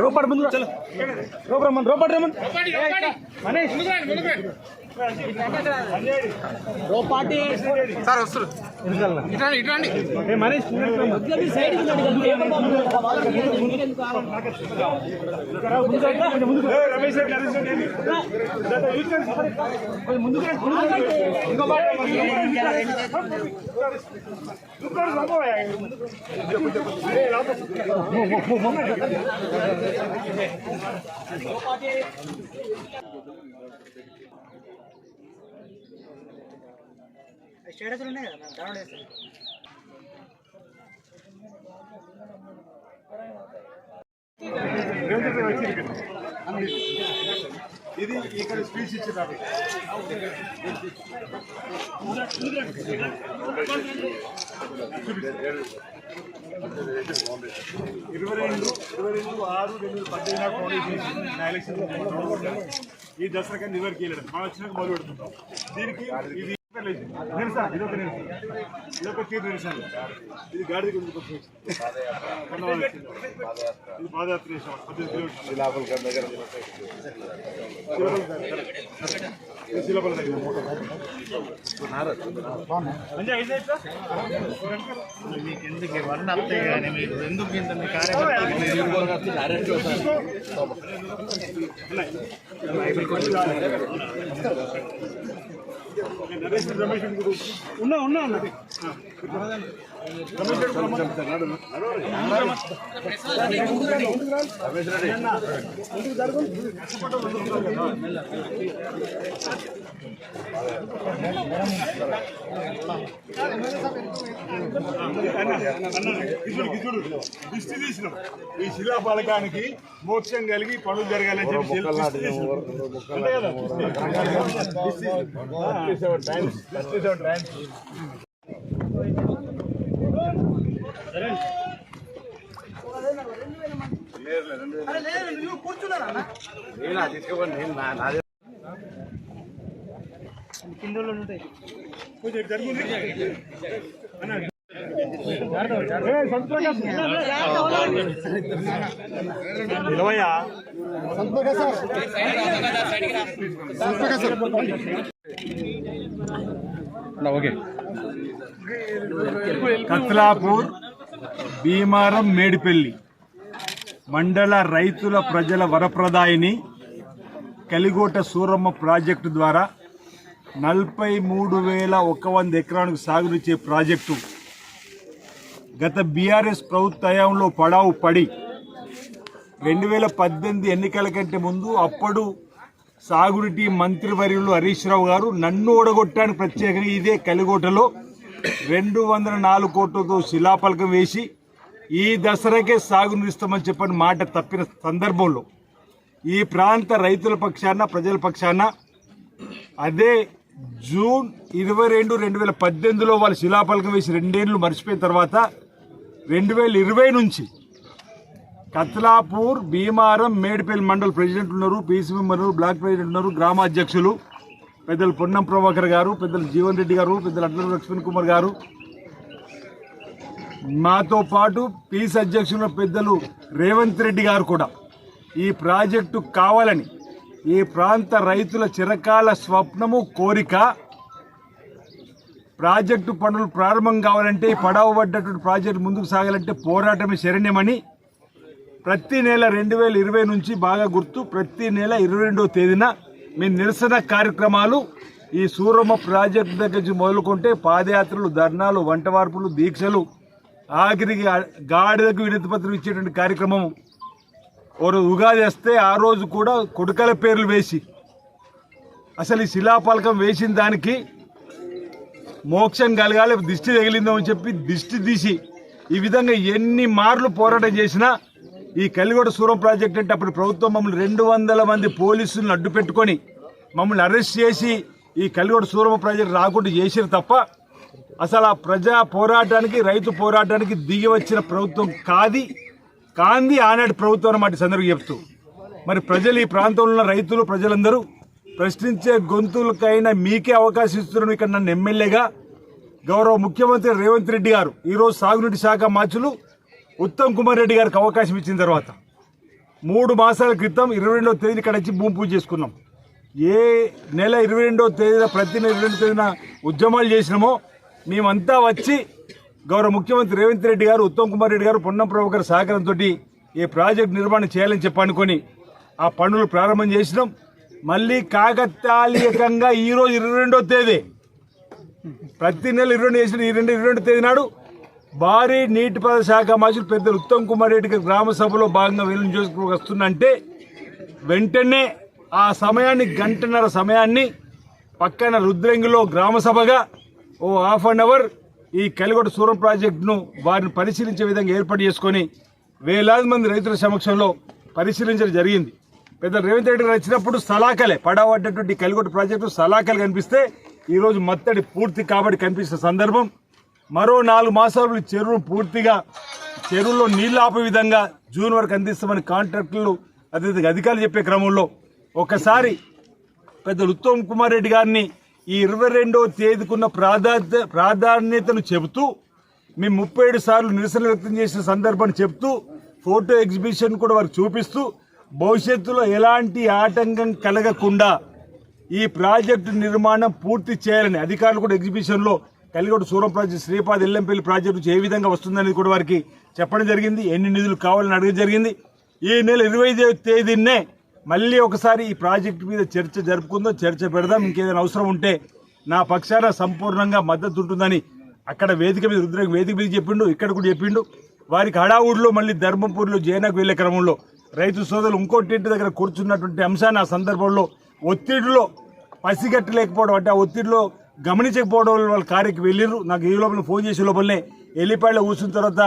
రోపాడు ముందు రోపడు రమ్మని రోపాడు రమ్మని మనీష్ సార్ వస్తారు ఇట్లాండి ఇట్లాండి ఏ మనీష్ ఏ, రమేష్ రెడ్డి, నరేష్ రెడ్డి ఏంటి? ఇదంతా యూజ్ చేయండి. కొంచెం ముందుకు రండి, ముందుకు రండి. ఇంకో మాట, ఇంకో సంభవయ్యా. ఏ, లోపల. స్టేటస్లు ఉన్నాయి కదా డౌన్లోడ్ చేస్తాం ఇది ఇక్కడ స్పీచ్ ఇచ్చినారు ఇరవై రెండు ఇరవై రెండు ఆరు రెండు వేల పద్దెనిమిది నాకు నా ఎలక్షన్ ఈ దసరాకి నివర్కి వెళ్ళడం మనం వచ్చినాక మొదలు పెడుతుంటాం. దీనికి ఇది నిరసన ఇది ఒక నిరసన ఇది ఒక తీరు నిరసన ఇది గురించి ఇది పాదయాత్ర చేసాం పద్దెనిమిది కిలోమీటర్లు దగ్గర మీకు ఎందుకు ఇవన్నీ కానీ మీరు ఎందుకు ఇంత మీ కార్యకర్తలు ఉన్నా ఉన్నా అన్నది దిష్టి తీసినాం ఈ శిలా శిలాఫలకానికి మోక్షం కలిగి పనులు జరగాలని చెప్పి దిష్టి తీసినాం. అంతే కదా దిష్టి. దిష్టి టైమ్స్. కొంచెం జరుగుంది అన్న. ఏ, సంతోష్ నిలవయ్యా కత్లాపూర్ భీమారం మేడిపల్లి మండల రైతుల ప్రజల వరప్రదాయిని కలిగోట సూరమ్మ ప్రాజెక్టు ద్వారా నలభై మూడు వేల ఒక వంద ఎకరానికి సాగునిచ్చే ప్రాజెక్టు. గత బీఆర్ఎస్ ప్రభుత్వంలో పడావు పడి రెండు వేల పద్దెనిమిది ఎన్నికల కంటే ముందు అప్పుడు సాగునీటి మంత్రివర్యులు హరీష్ రావు గారు నన్ను ఓడగొట్టడానికి ప్రత్యేకంగా ఇదే కలిగోటలో. రెండు వందల నాలుగు కోట్లతో శిలాఫలకం వేసి ఈ దసరాకే సాగునిస్తామని చెప్పని మాట తప్పిన సందర్భంలో ఈ ప్రాంత రైతుల పక్షాన ప్రజల పక్షాన అదే జూన్ ఇరవై రెండు రెండు వేల పద్దెనిమిదిలో వాళ్ళు శిలాఫలకం వేసి రెండేళ్ళు మర్చిపోయిన తర్వాత రెండు వేల ఇరవై నుంచి కత్లాపూర్ భీమారం మేడిపల్లి మండల్ ప్రెసిడెంట్ ఉన్నారు పీసీబీ ఉన్నారు బ్లాక్ ప్రెసిడెంట్ ఉన్నారు గ్రామాధ్యక్షులు పెద్దలు పొన్నం ప్రభాకర్ గారు పెద్దలు జీవన్ రెడ్డి గారు పెద్దలు అడ్ల లక్ష్మణ్ కుమార్ గారు. మాతో పాటు పీస్ అధ్యక్షుల పెద్దలు రేవంత్ రెడ్డి గారు కూడా. ఈ ప్రాజెక్టు కావాలని ఈ ప్రాంత రైతుల చిరకాల స్వప్నము కోరిక ప్రాజెక్టు పనులు ప్రారంభం కావాలంటే ఈ పడవ పడ్డటువంటి ప్రాజెక్టు ముందుకు సాగాలంటే పోరాటమే శరణ్యమని ప్రతి నెల రెండు వేల ఇరవై నుంచి బాగా గుర్తు ప్రతి నెల ఇరవై రెండవ తేదీన మీ నిరసన కార్యక్రమాలు ఈ సూరమ్మ ప్రాజెక్టు దగ్గర నుంచి మొదలుకుంటే పాదయాత్రలు ధర్నాలు వంటవార్పులు దీక్షలు ఆఖరికి గాడిదకు వినతిపత్రం ఇచ్చేటువంటి కార్యక్రమం. ఓ ఉగాది వస్తే ఆ రోజు కూడా కొడుకల పేర్లు వేసి అసలు ఈ శిలాఫలకం వేసిన దానికి మోక్షం కలగాలి దిష్టి తగిలిందో అని చెప్పి దిష్టి తీసి ఈ విధంగా ఎన్ని మార్లు పోరాటం చేసినా ఈ కలిగొడ సూరం ప్రాజెక్ట్ అంటే అప్పుడు ప్రభుత్వం మమ్మల్ని రెండు వందల మంది పోలీసులను అడ్డు పెట్టుకొని మమ్మల్ని అరెస్ట్ చేసి ఈ కలిగొడ సూరమ ప్రాజెక్ట్ రాకుండా చేసిరు తప్ప అసలు ఆ ప్రజా పోరాటానికి రైతు పోరాటానికి దిగి వచ్చిన ప్రభుత్వం కాది. కాంది ఆనాటి ప్రభుత్వం అన్నమాట సందర్భం చెప్తూ. మరి ప్రజలు ఈ ప్రాంతంలో ఉన్న రైతులు ప్రజలందరూ ప్రశ్నించే గొంతులకైనా మీకే అవకాశం ఇస్తున్నాను ఇక్కడ నన్ను ఎమ్మెల్యేగా గౌరవ ముఖ్యమంత్రి రేవంత్ రెడ్డి గారు. ఈరోజు సాగునీటి శాఖ మార్చులు ఉత్తమ్ కుమార్ రెడ్డి గారికి అవకాశం ఇచ్చిన తర్వాత మూడు మాసాల క్రితం ఇరవై రెండవ తేదీని ఇక్కడ వచ్చి భూమి పూజ చేసుకున్నాం. ఏ నెల ఇరవై రెండవ తేదీన ప్రతి నెల ఇరవై రెండవ తేదీన ఉద్యమాలు చేసినామో మేమంతా వచ్చి గౌరవ ముఖ్యమంత్రి రేవంత్ రెడ్డి గారు ఉత్తమ్ కుమార్ రెడ్డి గారు పొన్నం ప్రభు గారి సహకారంతో ఈ ప్రాజెక్ట్ నిర్మాణం చేయాలని చెప్పి అనుకొని ఆ పనులు ప్రారంభం చేసినాం. మళ్ళీ కాకతాళీయకంగా ఈరోజు ఇరవై రెండవ తేదీ. ప్రతి నెల ఇరవై రెండు చేసిన ఈ రెండు ఇరవై రెండు తేదీ నాడు భారీ నీటిపారుదల శాఖ మాజీ పెద్దలు ఉత్తమ్ కుమార్ రెడ్డి గ్రామ సభలో భాగంగా వీళ్ళు చేసుకు వస్తుందంటే వెంటనే ఆ సమయాన్ని గంటన్నర సమయాన్ని పక్కన రుద్రంగిలో గ్రామ సభగా ఓ హాఫ్ అన్ అవర్ ఈ కలిగొట సూరం ప్రాజెక్టును వారిని పరిశీలించే విధంగా ఏర్పాటు చేసుకొని వేలాది మంది రైతుల సమక్షంలో పరిశీలించడం జరిగింది. పెద్ద రేవంత్ రెడ్డి గారు వచ్చినప్పుడు సలాకలే పడబడ్డటువంటి కలిగొట్ట ప్రాజెక్టు సలాకలు కనిపిస్తే ఈరోజు మత్తడి పూర్తి కాబట్టి కనిపిస్తున్న సందర్భం. మరో నాలుగు మాసాలు చెరువు చెరువును పూర్తిగా చెరువులో నీళ్ళు ఆపే విధంగా జూన్ వరకు అందిస్తామని కాంట్రాక్టులు అదేవిధంగా అధికారులు చెప్పే క్రమంలో ఒకసారి పెద్దలు ఉత్తమ్ కుమార్ రెడ్డి గారిని ఈ ఇరవై రెండవ తేదీకున్న ప్రాధాన్యత ప్రాధాన్యతను చెబుతూ మేము ముప్పై ఏడు సార్లు నిరసన వ్యక్తం చేసిన సందర్భాన్ని చెప్తూ ఫోటో ఎగ్జిబిషన్ కూడా వారికి చూపిస్తూ భవిష్యత్తులో ఎలాంటి ఆటంకం కలగకుండా ఈ ప్రాజెక్టు నిర్మాణం పూర్తి చేయాలని అధికారులు కూడా ఎగ్జిబిషన్లో కలిగొట్టు సూరం ప్రాజెక్టు శ్రీపాద్ ఎల్లంపల్లి ప్రాజెక్టు నుంచి ఏ విధంగా వస్తుందనేది కూడా వారికి చెప్పడం జరిగింది. ఎన్ని నిధులు కావాలని అడగడం జరిగింది. ఈ నెల ఇరవై తేదీనే మళ్ళీ ఒకసారి ఈ ప్రాజెక్టు మీద చర్చ జరుపుకుందాం చర్చ పెడదాం. ఇంకేదైనా అవసరం ఉంటే నా పక్షాన సంపూర్ణంగా మద్దతు ఉంటుందని అక్కడ వేదిక మీద రుద్ర వేదిక మీద చెప్పిండు ఇక్కడ కూడా చెప్పిండు. వారికి హడావుడిలో మళ్ళీ ధర్మపూర్లో జైనాకు వెళ్ళే క్రమంలో రైతు సోదరులు ఇంకోటి ఇంటి దగ్గర కూర్చున్నటువంటి అంశాన్ని ఆ సందర్భంలో ఒత్తిడిలో పసిగట్టలేకపోవడం అంటే ఆ ఒత్తిడిలో గమనించకపోవడం వల్ల వాళ్ళ కార్యకి వెళ్ళిర్రు. నాకు ఈ లోపల ఫోన్ చేసే లోపలనే ఎల్లిపాయలో కూర్చున్న తర్వాత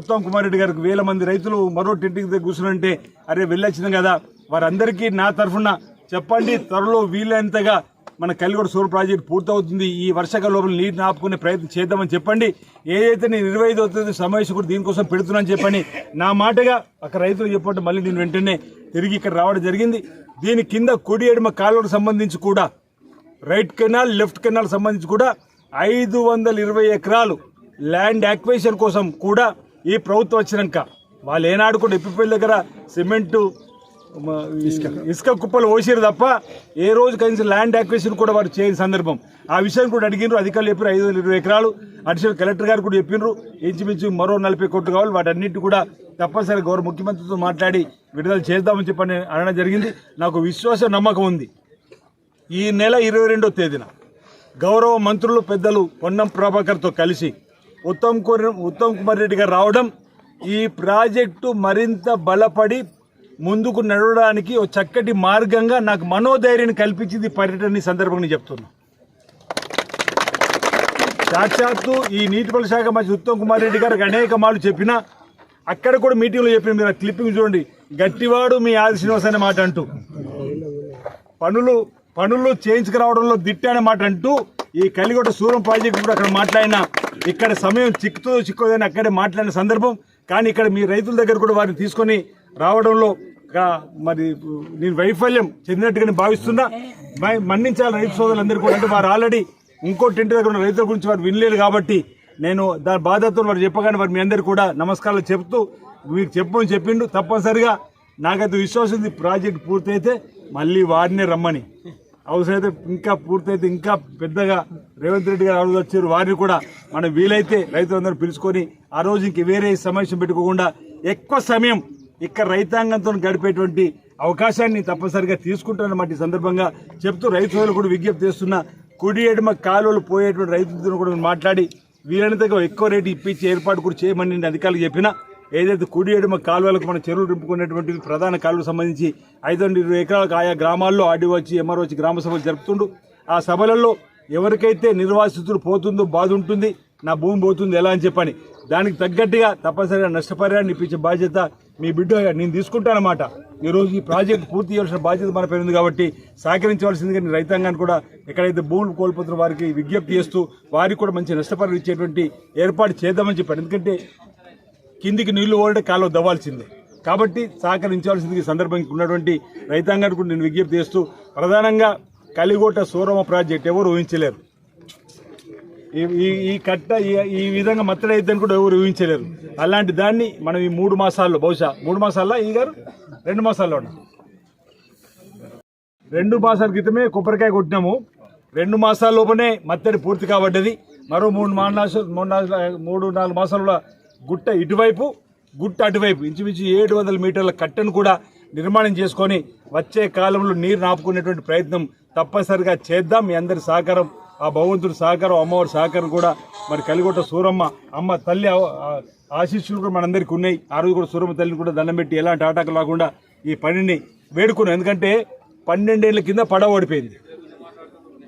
ఉత్తమ్ కుమార్ రెడ్డి గారికి వేల మంది రైతులు మరో టెంటికి దగ్గర కూర్చుంటే అరే వెళ్ళొచ్చింది కదా. వారందరికీ నా తరఫున చెప్పండి త్వరలో వీలైనంతగా మన కలిగొడ సోర్ ప్రాజెక్ట్ పూర్తవుతుంది. ఈ వర్షాకాల లోపల నీటిని ఆపుకునే ప్రయత్నం చేద్దామని చెప్పండి. ఏదైతే నేను ఇరవై ఐదు అవుతుంది సమావేశం కూడా దీనికోసం పెడుతున్నాను చెప్పని నా మాటగా అక్కడ రైతులు చెప్పండి మళ్ళీ నేను వెంటనే తిరిగి ఇక్కడ రావడం జరిగింది. దీని కింద కుడి ఎడమ కాలువకు సంబంధించి కూడా రైట్ కెనాల్ లెఫ్ట్ కెనాల్ సంబంధించి కూడా ఐదు వందల ఇరవై ఎకరాలు ల్యాండ్ యాక్వేషన్ కోసం కూడా ఈ ప్రభుత్వం వచ్చినాక. వాళ్ళు ఏనాడు కూడా ఎప్పిపల్లి దగ్గర సిమెంటు ఇసుక. ఇసుక కుప్పలు పోసారు తప్ప ఏ రోజు కనీసం ల్యాండ్ యాక్వేషన్ కూడా వారు చేయని సందర్భం. ఆ విషయం కూడా అడిగినారు అధికారులు చెప్పారు ఐదు వందల ఇరవై ఎకరాలు. అడిషనల్ కలెక్టర్ గారు కూడా చెప్పినారు ఇంచుమించు మరో నలభై కోట్లు కావాలి. వాటన్నిటి కూడా తప్పనిసరి గౌరవ ముఖ్యమంత్రితో మాట్లాడి విడుదల చేద్దామని చెప్పని అనడం జరిగింది. నాకు విశ్వాస నమ్మకం ఉంది. ఈ నెల ఇరవై రెండో తేదీన గౌరవ మంత్రులు పెద్దలు పొన్నం ప్రభాకర్తో కలిసి ఉత్తమ్ కుమార్ ఉత్తమ్ కుమార్ రెడ్డి గారు రావడం ఈ ప్రాజెక్టు మరింత బలపడి ముందుకు నడవడానికి ఒక చక్కటి మార్గంగా నాకు మనోధైర్యాన్ని కల్పించింది పర్యటన సందర్భంగా నేను చెప్తున్నా. సాక్షాత్తు ఈ నీటిపారుదల శాఖ మంత్రి ఉత్తమ్ కుమార్ రెడ్డి గారికి అనేక మార్లు చెప్పినా అక్కడ కూడా మీటింగ్లో చెప్పిన మీరు క్లిప్పింగ్ చూడండి గట్టివాడు మీ ఆది శ్రీనివాస్ అనే మాట అంటూ. పనులు పనులు చేయించుకురావడంలో దిట్ట అనే మాట అంటూ ఈ కలిగొట్ట సూరం ప్రాజెక్టు కూడా అక్కడ మాట్లాడిన ఇక్కడ సమయం చిక్కుతో చిక్కోదని అక్కడే మాట్లాడిన సందర్భం. కానీ ఇక్కడ మీ రైతుల దగ్గర కూడా వారిని తీసుకొని రావడంలో మరి నేను వైఫల్యం చెందినట్టుగానే భావిస్తున్నా. మన్నించాలి రైతు సోదరులందరూ కూడా. అంటే వారు ఆల్రెడీ ఇంకో టెంట్ దగ్గర ఉన్న రైతుల గురించి వారు వినలేదు కాబట్టి నేను దాని బాధతో వారు చెప్పగానే వారు మీ అందరు కూడా నమస్కారాలు చెప్తూ మీరు చెప్పమని చెప్పిండు. తప్పనిసరిగా నాకైతే విశ్వాసం ప్రాజెక్ట్ పూర్తయితే మళ్ళీ వారినే రమ్మని. అవసరమైతే ఇంకా పూర్తయితే ఇంకా పెద్దగా రేవంత్ రెడ్డి గారు ఆ వచ్చారు. వారిని కూడా మనం వీలైతే రైతులందరూ పిలుచుకొని ఆ రోజు ఇంక వేరే సమావేశం పెట్టుకోకుండా ఎక్కువ సమయం ఇక్కడ రైతాంగంతో గడిపేటువంటి అవకాశాన్ని తప్పనిసరిగా తీసుకుంటానన్నమాట ఈ సందర్భంగా చెప్తూ రైతు కూడా విజ్ఞప్తి చేస్తున్న కుడి ఎడమ కాలువలు పోయేటువంటి రైతులతో కూడా మాట్లాడి వీలైనంతగా ఎక్కువ రేటు ఇప్పించే ఏర్పాటు కూడా చేయమని అధికారులు చెప్పినా చెప్పిన. ఏదైతే కుడి ఎడమ కాలువలకు మన చెరువులు నింపుకునేటువంటి ప్రధాన కాలువలకు సంబంధించి ఐదు వందల ఇరవై ఎకరాలకు ఆయా గ్రామాల్లో ఆడి వచ్చి ఎంఆర్ఓ వచ్చి గ్రామ సభలు జరుపుతుండు. ఆ సభలలో ఎవరికైతే నిర్వాసితులు పోతుందో బాధ ఉంటుంది నా భూమి పోతుంది ఎలా అని చెప్పని. దానికి తగ్గట్టుగా తప్పనిసరిగా నష్టపరిహారాన్ని ఇప్పించే బాధ్యత మీ బిడ్డ నేను తీసుకుంటానమాట ఈరోజు ఈ ప్రాజెక్ట్ పూర్తి చేయాల్సిన బాధ్యత మన పేరుంది ఉంది కాబట్టి సహకరించవలసిందిగా నేను రైతాంగాన్ని కూడా ఎక్కడైతే భూములు కోల్పోతున్న వారికి విజ్ఞప్తి చేస్తూ వారికి కూడా మంచి నష్టపరిహారం ఇచ్చేటువంటి ఏర్పాటు చేద్దామని చెప్పాను. ఎందుకంటే కిందికి నీళ్ళు పోవాలంటే కాలువ దవ్వాల్సిందే. కాబట్టి సహకరించాల్సింది సందర్భంగా ఉన్నటువంటి రైతాంగానికి కూడా నేను విజ్ఞప్తి చేస్తూ ప్రధానంగా కలిగోట సూరమ ప్రాజెక్ట్ ఎవరు ఊహించలేరు. ఈ- ఈ ఈ కట్ట ఈ- ఈ విధంగా మత్తడైద్దని కూడా ఎవరు ఊహించలేరు. అలాంటి దాన్ని మనం ఈ మూడు మాసాల్లో బహుశా మూడు మాసాల్లో ఈ గారు? రెండు మాసాల్లో రెండు మాసాల క్రితమే కొబ్బరికాయ కొట్టినాము. రెండు మాసాల లోపనే మత్తడి పూర్తి కాబడ్డది. మరో మూడు మాసాలు మూడు నాలుగు మూడు నాలుగు మాసాల గుట్ట ఇటువైపు గుట్ట అటువైపు ఇంచుమించు ఏడు వందల మీటర్ల కట్టను కూడా నిర్మాణం చేసుకొని వచ్చే కాలంలో నీరు నాపుకునేటువంటి ప్రయత్నం తప్పనిసరిగా చేద్దాం. మీ అందరి సహకారం ఆ భగవంతుడి సహకారం అమ్మవారి సహకారం కూడా మరి కలిగొట్ట సూరమ్మ అమ్మ తల్లి ఆశీస్సులు కూడా మనందరికీ ఉన్నాయి. ఆ రోజు కూడా సూరమ్మ తల్లిని కూడా దండం పెట్టి ఎలాంటి ఆటంకం లేకుండా ఈ పనిని వేడుకున్నాం. ఎందుకంటే పన్నెండేళ్ళ కింద పడవ ఓడిపోయింది.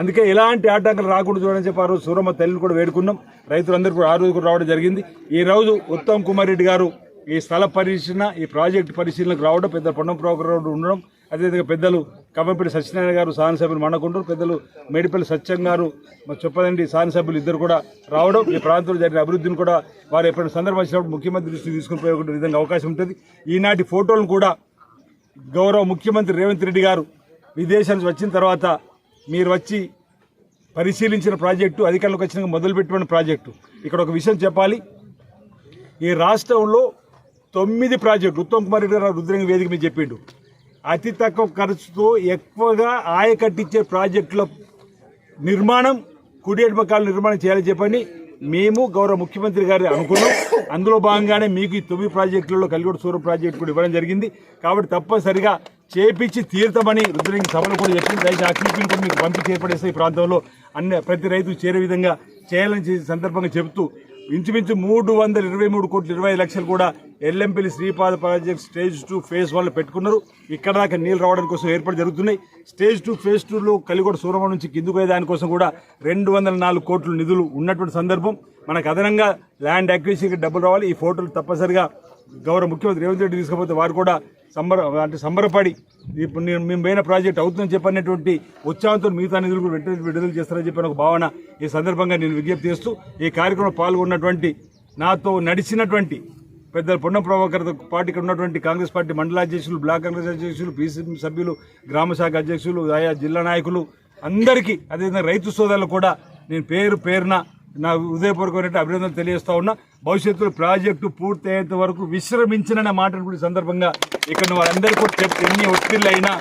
అందుకే ఎలాంటి ఆటంకాలు రాకూడదు చూడని చెప్పి ఆ రోజు సూరమ్మ తల్లిని కూడా వేడుకున్నాం. రైతులందరూ కూడా ఆ రోజు కూడా రావడం జరిగింది. ఈ రోజు ఉత్తమ్ కుమార్ రెడ్డి గారు ఈ స్థల పరిశీలన ఈ ప్రాజెక్టు పరిశీలనకు రావడం పెద్ద పొన్నం ప్రోగ్రాం ఉండడం అదేవిధంగా పెద్దలు కమ్మపల్లి సత్యనారాయణ గారు సభ్యులు మనకుంటారు పెద్దలు మేడిపల్లి సత్యం గారు మరి చొప్పదండి సభ్యులు ఇద్దరు కూడా రావడం. ఈ ప్రాంతంలో జరిగిన అభివృద్ధిని కూడా వారు ఎప్పుడైనా సందర్భం వచ్చినప్పుడు ముఖ్యమంత్రి దృష్టికి తీసుకుని పోయే విధంగా అవకాశం ఉంటుంది. ఈనాటి ఫోటోలను కూడా గౌరవ ముఖ్యమంత్రి రేవంత్ రెడ్డి గారు విదేశానికి వచ్చిన తర్వాత మీరు వచ్చి పరిశీలించిన ప్రాజెక్టు అధికారులకు వచ్చినాక మొదలుపెట్టిన ప్రాజెక్టు. ఇక్కడ ఒక విషయం చెప్పాలి. ఈ రాష్ట్రంలో తొమ్మిది ప్రాజెక్టులు ఉత్తమ్ కుమార్ రెడ్డి గారు రుద్రంగ వేదిక మీద చెప్పిండు. అతి తక్కువ ఖర్చుతో ఎక్కువగా ఆయకట్టించే ప్రాజెక్టుల నిర్మాణం కుడి ఎడమకాల నిర్మాణం చేయాలని చెప్పని మేము గౌరవ ముఖ్యమంత్రి గారి అనుకున్నాం. అందులో భాగంగానే మీకు ఈ తొమ్మిది ప్రాజెక్టులలో కలిగొడ సూర్య ప్రాజెక్టు కూడా ఇవ్వడం జరిగింది. కాబట్టి తప్పనిసరిగా చేపించి తీర్థమని రుద్రంగి సభలు కూడా చెప్పింది దయచేసి ఆ క్లిప్పింగ్ కూడా మీకు పంపి చేపడేస్తే ఈ ప్రాంతంలో అన్ని ప్రతి రైతు చేరే విధంగా చేయాలని సందర్భంగా చెబుతూ ఇంచుమించు మూడు వందల ఇరవై మూడు కోట్ల ఇరవై ఐదు లక్షలు కూడా Yellampalli Sripada project stage two phase వన్లో పెట్టుకున్నారు. ఇక్కడ దాకా నీళ్ళు రావడం కోసం ఏర్పాటు జరుగుతున్నాయి. స్టేజ్ టూ ఫేజ్ టూలో కలిగొడ సూరమ నుంచి కిందుకు దానికోసం కూడా రెండు వందల నాలుగు కోట్ల నిధులు ఉన్నటువంటి సందర్భం. మనకు అదనంగా ల్యాండ్ అక్విజిషన్కి డబ్బులు రావాలి. ఈ ఫోటోలు తప్పనిసరిగా గౌరవ ముఖ్యమంత్రి రేవంత్ రెడ్డి తీసుకపోతే వారు కూడా సంబర అంటే సంబరపడి ఇప్పుడు నేను మేము పోయిన ప్రాజెక్ట్ అవుతుందని చెప్పినటువంటి ఉత్సాహంతో మిగతా నిధులు కూడా వెంటనే విడుదల చేస్తారని చెప్పిన ఒక భావన ఈ సందర్భంగా నేను విజ్ఞప్తి చేస్తూ ఈ కార్యక్రమంలో పాల్గొన్నటువంటి నాతో నడిచినటువంటి పెద్ద పొన్నం ప్రభాకర్తో పార్టీ ఇక్కడ ఉన్నటువంటి కాంగ్రెస్ పార్టీ మండల అధ్యక్షులు బ్లాక్ కాంగ్రెస్ అధ్యక్షులు పీసీ సభ్యులు గ్రామ శాఖ అధ్యక్షులు ఆయా జిల్లా నాయకులు అందరికీ అదేవిధంగా రైతు సోదరులు కూడా నేను పేరు పేరున నా హృదయపూర్వకమైన అభినందనలు తెలియజేస్తా ఉన్నా. భవిష్యత్తులో ప్రాజెక్టు పూర్తయ్యేంత వరకు విశ్రమించిన మాట్లాడుకునే సందర్భంగా ఇక్కడ వారందరికీ కూడా ఎన్ని ఒత్తిళ్ళైనా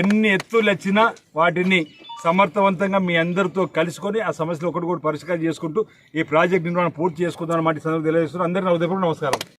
ఎన్ని ఎత్తులు వచ్చినా వాటిని సమర్థవంతంగా మీ అందరితో కలుసుకొని ఆ సమస్యలు ఒకటి కూడా పరిష్కారం చేసుకుంటూ ఈ ప్రాజెక్ట్ నిర్మాణం పూర్తి చేసుకుందాం అన్నమాట సందర్భం తెలియజేస్తున్నారు. అందరికీ నా నమస్కారం